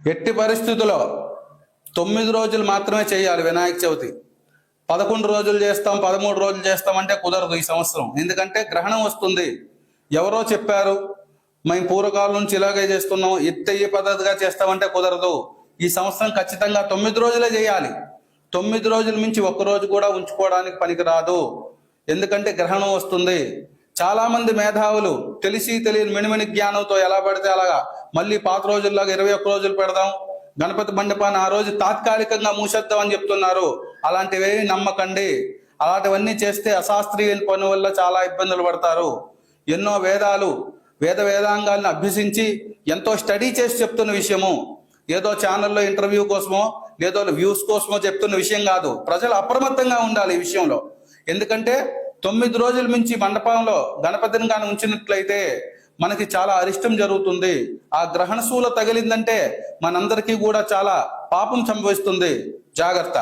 ఎట్టి పరిస్థితుల్లో తొమ్మిది రోజులు మాత్రమే చేయాలి వినాయక చవితి. పదకొండు రోజులు చేస్తాం పదమూడు రోజులు చేస్తాం అంటే కుదరదు ఈ సంవత్సరం. ఎందుకంటే గ్రహణం వస్తుంది. ఎవరో చెప్పారు మేము పూర్వకాలం నుంచి ఇలాగే చేస్తున్నాం ఎత్తయ్యే పద్ధతిగా చేస్తామంటే కుదరదు. ఈ సంవత్సరం ఖచ్చితంగా తొమ్మిది రోజులే చేయాలి. తొమ్మిది రోజుల మించి ఒక్క రోజు కూడా ఉంచుకోవడానికి పనికిరాదు. ఎందుకంటే గ్రహణం వస్తుంది. చాలా మంది మేధావులు తెలిసి తెలియని మిణిమిణి జ్ఞానంతో ఎలా పడితే అలాగా మళ్ళీ పాత రోజుల్లాగా ఇరవై ఒక్క రోజులు పెడదాం గణపతి మండపాన్ని ఆ రోజు తాత్కాలికంగా మూసేద్దాం అని చెప్తున్నారు. అలాంటివి నమ్మకండి. అలాంటివన్నీ చేస్తే అశాస్త్రీయ పని వల్ల చాలా ఇబ్బందులు పడతారు. ఎన్నో వేదాలు వేద వేదాంగాలను అభ్యసించి ఎంతో స్టడీ చేసి చెప్తున్న విషయము. ఏదో ఛానల్లో ఇంటర్వ్యూ కోసమో లేదో వ్యూస్ కోసమో చెప్తున్న విషయం కాదు. ప్రజలు అప్రమత్తంగా ఉండాలి ఈ విషయంలో. ఎందుకంటే తొమ్మిది రోజుల మించి మండపంలో గణపతిని కానీ ఉంచినట్లయితే మనకి చాలా అరిష్టం జరుగుతుంది. ఆ గ్రహణశూల తగిలిందంటే మనందరికీ కూడా చాలా పాపం సంభవిస్తుంది. జాగ్రత్త.